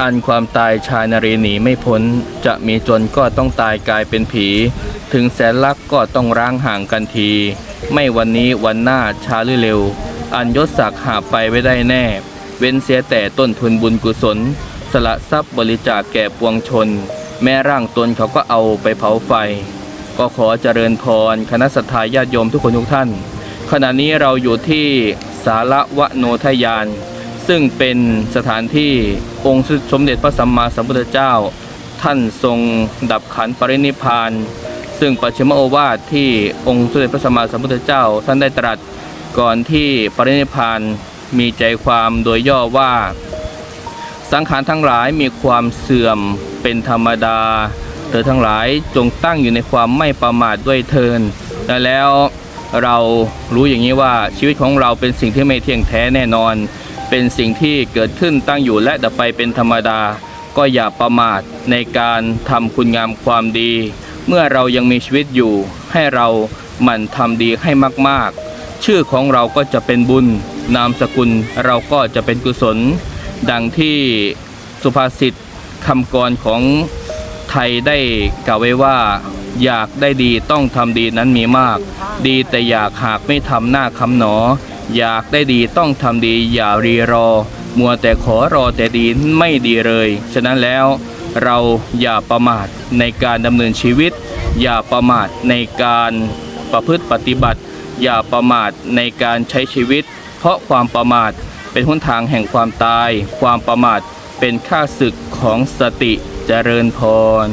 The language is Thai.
อันความตายชายนารีหนีไม่พ้น จะมีจนก็ต้องตายกลายเป็นผี ถึงแสนรักก็ต้องร้างห่างกันที ไม่วันนี้วันหน้าช้าหรือเร็ว อันยศศักดิ์หาไปไว้ได้แน่ เว้นเสียแต่ต้นทุนบุญกุศล สละทรัพย์บริจาคแก่ปวงชน แม้ร่างตนเขาก็เอาไปเผาไฟ ก็ขอเจริญพร คณะสัตยาญาติโยมทุกคนทุกท่าน ขณะนี้เราอยู่ที่สาระวโนทยาน ซึ่งเป็นสถานที่องค์สมเด็จพระสัมมาสัมพุทธเจ้า ท่านทรงดับขันปรินิพาน ซึ่งปัจฉิมโอวาทที่องค์สมเด็จพระสัมมาสัมพุทธเจ้า ท่านได้ตรัสก่อนที่ปรินิพพานมีใจความโดยย่อว่า สังขารทั้งหลายมีความเสื่อมเป็นธรรมดาเธอทั้งหลายจงตั้งอยู่ในความไม่ประมาทด้วยเทินและแล้วเรารู้อย่างนี้ว่าชีวิตของเราเป็นสิ่งที่ไม่เที่ยงแท้แน่นอน เป็นสิ่งที่เกิดขึ้นตั้งอยู่และดับไปเป็นธรรมดา ก็อย่าประมาทในการทำคุณงามความดี เมื่อเรายังมีชีวิตอยู่ ให้เราหมั่นทำดีให้มากๆ ชื่อของเราก็จะเป็นบุญ นามสกุลเราก็จะเป็นกุศล ดังที่สุภาษิตคำกรของไทยได้กล่าวไว้ว่า อยากได้ดีต้องทำดีนั้นมีมาก ดีแต่อยากหากไม่ทำหน้าคำหนอ อยากได้ดีต้องทำดีอย่ารีรอ มัวแต่ขอรอแต่ดีไม่ดีเลย ฉะนั้นแล้วเราอย่าประมาทในการดำเนินชีวิต อย่าประมาทในการประพฤติปฏิบัติ อย่าประมาทในการใช้ชีวิต เพราะความประมาทเป็นหนทางแห่งความตาย ความประมาทเป็นค่าศึกของสติเจริญพร